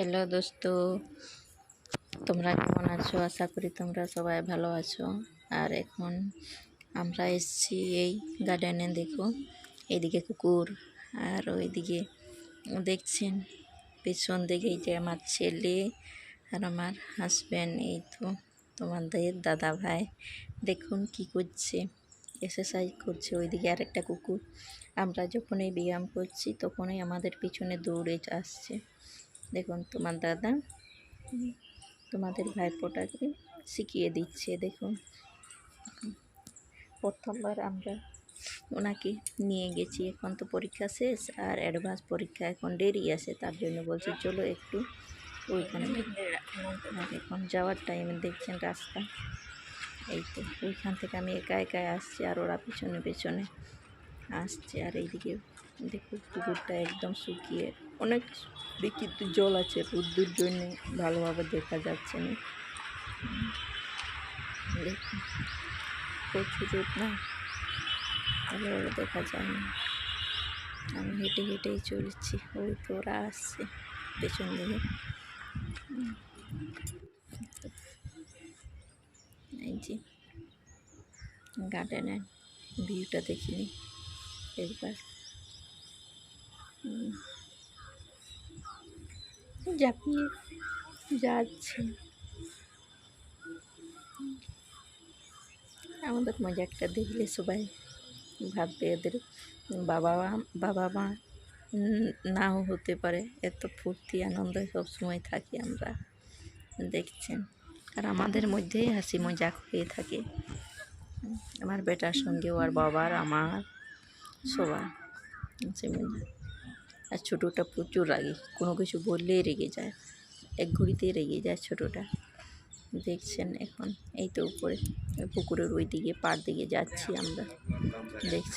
Hello দোস্ত, তোমরা কেমন আছো? আশা করি তোমরা সবাই ভালো আছো। আর এখন আমরা এসেছি এই গার্ডেনে দেখো, এইদিকে কুকুর আর ওইদিকে দেখছেন, পেছন দিকে এই যে আমার ছেলে আর আমার হাজব্যান্ড এই তো তোমাদের দাদা ভাই দেখুন কি করছে এক্সারসাইজ করছে। ওইদিকে আরেকটা কুকুর। আমরা যখনই ব্যায়াম করছি, তখনই আমাদের পিছনে দৌড়ে আসছে। দেখুন, তোমার দাদা তোমাদের ভাইপোটাকে শিখিয়ে দিচ্ছে, দেখুন। প্রথমবার আমরা ওনাকে নিয়ে গেছি। এখন তো পরীক্ষা শেষ আর অ্যাডভান্স পরীক্ষা এখন দেরি আছে, তার জন্য বলছি চলো একটু ওইখানে এখন যাওয়ার টাইমে দেখছেন রাস্তা। এই তো, ওইখান থেকে আমি একা একা আসছি আর ওরা পিছনে পেছনে আসছে। আর এইদিকে দেখো পুকুরটা একদম শুকিয়ে অনেক দেখি তো জল আছে, রোদ্দুর জন্য ভালোভাবে দেখা যাচ্ছে না। প্রচুর রোদ না? ভালোভাবে দেখা যায় না। আমি হেঁটে হেঁটেই চলছি, ওই তো ওরা আসছে পেছন দিকে। এই যে গার্ডেনের ভিউটা দেখিনি, একবার। ঝাঁপিয়ে যাচ্ছে আমাদের মজাকটা দেখলে সবাই ভাববে এদের বাবা মা- বাবা মা নাও হতে পারে। এত ফুর্তি, আনন্দ সবসময় থাকি আমরা, দেখছেন। আর আমাদের মধ্যেই হাসি মজাক হয়ে থাকে। আমার বেটার সঙ্গে ওর বাবার, আমার, সবার। হাসি মজা আর ছোটোটা প্রচুর রাগে। কোনো কিছু বললেই রেগে যায়। এক ঘড়িতেই রেগে যায় ছোটোটা। দেখছেন এখন, এই তো উপরে। পুকুরের ওই দিকে পাড় দিকে যাচ্ছি আমরা। দেখছি